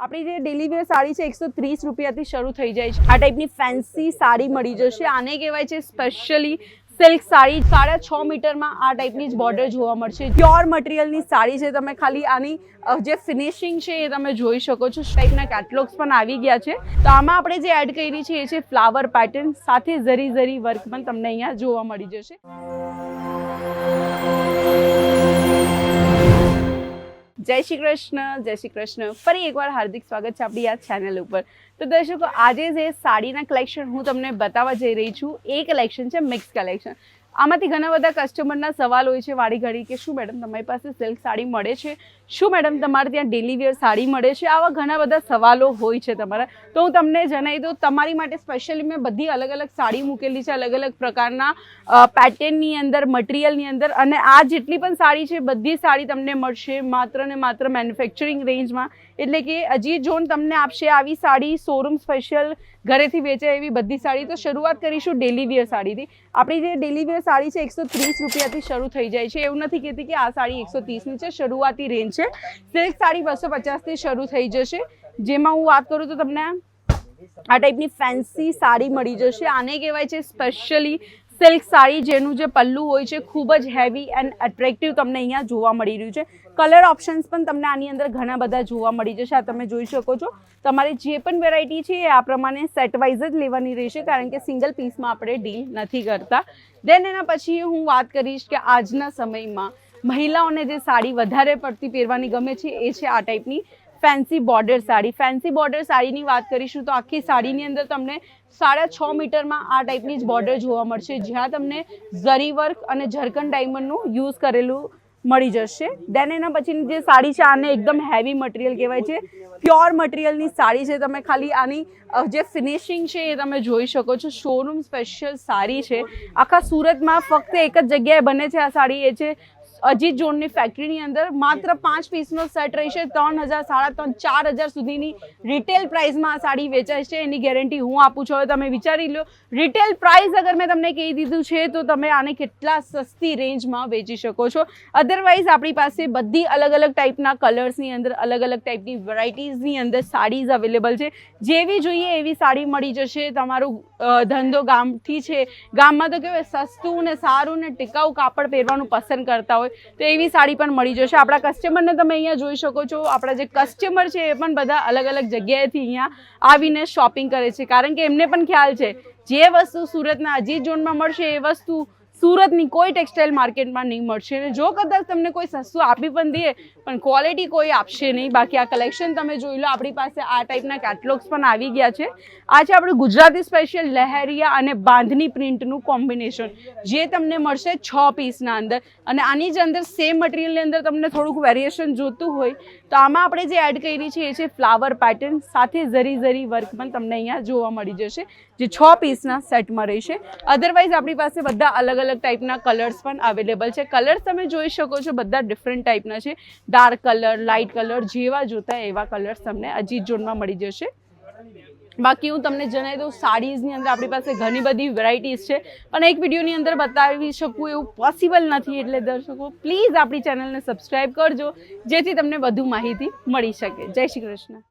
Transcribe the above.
આપણી જે ડેલી વેર સાડી છે, એકસો ત્રીસ રૂપિયાથી શરૂ થઈ જાય છે. આ ટાઈપની ફેન્સી સાડી મળી જશે. આને કહેવાય છે સ્પેશિયલી સિલ્ક સાડી. સાડા છ મીટરમાં આ ટાઈપની જ બોર્ડર જોવા મળશે. પ્યોર મટીરિયલની સાડી છે તમે ખાલી આની જે ફિનિશિંગ છે એ તમે જોઈ શકો છો. ટાઈપના કેટલોગ્સ પણ આવી ગયા છે. તો આમાં આપણે જે એડ કરી છે એ છે ફ્લાવર પેટર્ન સાથે ઝરી ઝરી વર્ક પણ તમને અહીંયા જોવા મળી જશે. જય શ્રી કૃષ્ણ, જય શ્રી કૃષ્ણ. ફરી એકવાર હાર્દિક સ્વાગત છે આપણી આ ચેનલ ઉપર. તો દર્શકો, આજે જે સાડીના કલેક્શન હું તમને બતાવવા જઈ રહી છું, એ કલેક્શન છે મિક્સ કલેક્શન આમાંથી ઘણા બધા કસ્ટમરના સવાલ હોય છે વાળી ઘડી કે શું મેડમ તમારી પાસે સિલ્ક સાડી મળે છે? શું મેડમ તમારે ત્યાં ડેલી વેર સાડી મળે છે? આવા ઘણા બધા સવાલો હોય છે તમારા. તો હું તમને જણાવી દઉં, તમારી માટે સ્પેશિયલી મેં બધી અલગ અલગ સાડી મૂકેલી છે, અલગ અલગ પ્રકારના પેટર્નની અંદર મટીરિયલની અંદર અને આ જેટલી પણ સાડી છે, બધી સાડી તમને મળશે માત્ર ને માત્ર મેન્યુફેક્ચરિંગ રેન્જમાં એટલે કે અજી જોન તમને આપશે આવી સાડી શોરૂમ સ્પેશિયલ ઘરેથી વેચાય એવી બધી સાડી. તો શરૂઆત કરીશું ડેલી વેર સાડીથી. આપણી જે ડેલી વેર સાડી છે એકસો ત્રીસ રૂપિયાથી શરૂ થઈ જાય છે. એવું નથી કહેતી કે આ સાડી એકસો ત્રીસની છે, શરૂઆતી રેન્જ છે. સિલ્ક સાડી બસો પચાસથી શરૂ થઈ જશે. જેમાં હું વાત કરું તો તમને આ ટાઈપની ફેન્સી સાડી મળી જશે. આને કહેવાય છે સ્પેશિયલી સિલ્ક સાડી જેનું જે પલ્લું હોય છે, ખૂબ જ હેવી એન્ડ એટ્રેક્ટિવ તમને અહીંયા જોવા મળી રહ્યું છે. કલર ઓપ્શન્સ પણ તમને આની અંદર ઘણા બધા જોવા મળી જશે. આ તમે જોઈ શકો છો. તમારે જે પણ વેરાયટી છે, એ આ પ્રમાણે સેટ વાઇઝ જ લેવાની રહેશે, કારણ કે સિંગલ પીસમાં આપણે ડીલ નથી કરતા. દેન એના પછી હું વાત કરીશ કે આજના સમયમાં મહિલાઓને જે સાડી વધારે પડતી પહેરવાની ગમે છે, એ છે આ ટાઈપની fancy border sari. Fancy border સાડીની વાત કરીશું તો આખી સાડીની અંદર તમને સાડા છ મીટરમાં આ ટાઈપની જ બોર્ડર જોવા મળશે, જ્યાં તમને ઝરી વર્ક અને ઝરકન ડાયમંડનું યુઝ કરેલું મળી જશે. દેન એના પછીની જે સાડી છે, આને એકદમ હેવી મટીરિયલ કહેવાય છે. પ્યોર મટીરિયલની સાડી છે તમે ખાલી આની જે ફિનિશિંગ છે એ તમે જોઈ શકો છો. શોરૂમ સ્પેશિયલ સાડી છે. આખા સુરતમાં ફક્ત એક જ જગ્યાએ બને છે આ સાડી. એ છે અજીત જોનની ફેક્ટરીની અંદર. માત્ર પાંચ પીસનો સેટ રહેશે ત્રણ હજાર, સાડા ત્રણ, ચાર હજાર સુધીની રિટેલ પ્રાઇસમાં આ સાડી વેચાય છે. એની ગેરંટી હું આપું છું. હવે તમે વિચારી લો રિટેલ પ્રાઇસ અગર મેં તમને કહી દીધું છે, તો તમે આને કેટલા સસ્તી રેન્જમાં વેચી શકો છો. અધરવાઇઝ આપણી પાસે બધી અલગ અલગ ટાઈપના કલર્સની અંદર અલગ અલગ ટાઈપની વેરાયટીઝની અંદર સાડીઝ અવેલેબલ છે. જેવી જોઈએ એવી સાડી મળી જશે. તમારું ધંધો ગામથી છે. ગામમાં તો કેવું સસ્તું ને સારું ને ટીકાઉ કાપડ પહેરવાનું પસંદ કરતા હોય, તો એવી સાડી પણ મળી જશે. આપણા કસ્ટમરને તમે અહીંયા જોઈ શકો છો. આપણા જે કસ્ટમર છે એ પણ બધા અલગ અલગ જગ્યાએથી અહીંયા આવીને શોપિંગ કરે છે. કારણ કે એમને પણ ખ્યાલ છે. જે વસ્તુ સુરતના અજીત ઝોનમાં મળશે એ વસ્તુ સુરતની કોઈ ટેક્સટાઇલ માર્કેટમાં નહીં મળશે અને જો કદાચ તમને કોઈ સસ્તું આપી પણ દે પણ ક્વોલિટી કોઈ આપશે નહીં. બાકી આ કલેક્શન તમે જોઈ લો, આપણી પાસે આ ટાઈપના કેટલોગ્સ પણ આવી ગયા છે. આ છે આપણું ગુજરાતી સ્પેશિયલ લહેરિયા અને બાંધની પ્રિન્ટનું કોમ્બિનેશન. જે તમને મળશે છ પીસના અંદર. અને આની જ અંદર સેમ મટીરિયલની અંદર તમને થોડુંક વેરિએશન જોતું હોય, તો આમાં આપણે જે એડ કરી છે એ છે ફ્લાવર પેટર્ન સાથે ઝરી ઝરી વર્ક પણ તમને અહીંયા જોવા મળી જશે, જે છ પીસના સેટમાં રહેશે. અધરવાઇઝ આપણી પાસે બધા અલગ અલગ ટાઈપના કલર્સ પણ અવેલેબલ છે. કલર્સ તમે જોઈ શકો છો, બધા ડિફરન્ટ ટાઈપના છે. ડાર્ક કલર લાઇટ કલર જેવા જોતા એવા કલર્સ તમને અજીત ઝોનમાં મળી જશે. બાકી હું તમને જણાવી દઉં, સાડીઝની અંદર આપણી પાસે ઘણી બધી વેરાયટીઝ છે. પણ એક વિડીયોની અંદર બતાવી શકું એવું પોસિબલ નથી એટલે દર્શકો પ્લીઝ આપણી ચેનલને સબસ્ક્રાઈબ કરજો, જેથી તમને વધુ માહિતી મળી શકે. જય શ્રી કૃષ્ણ.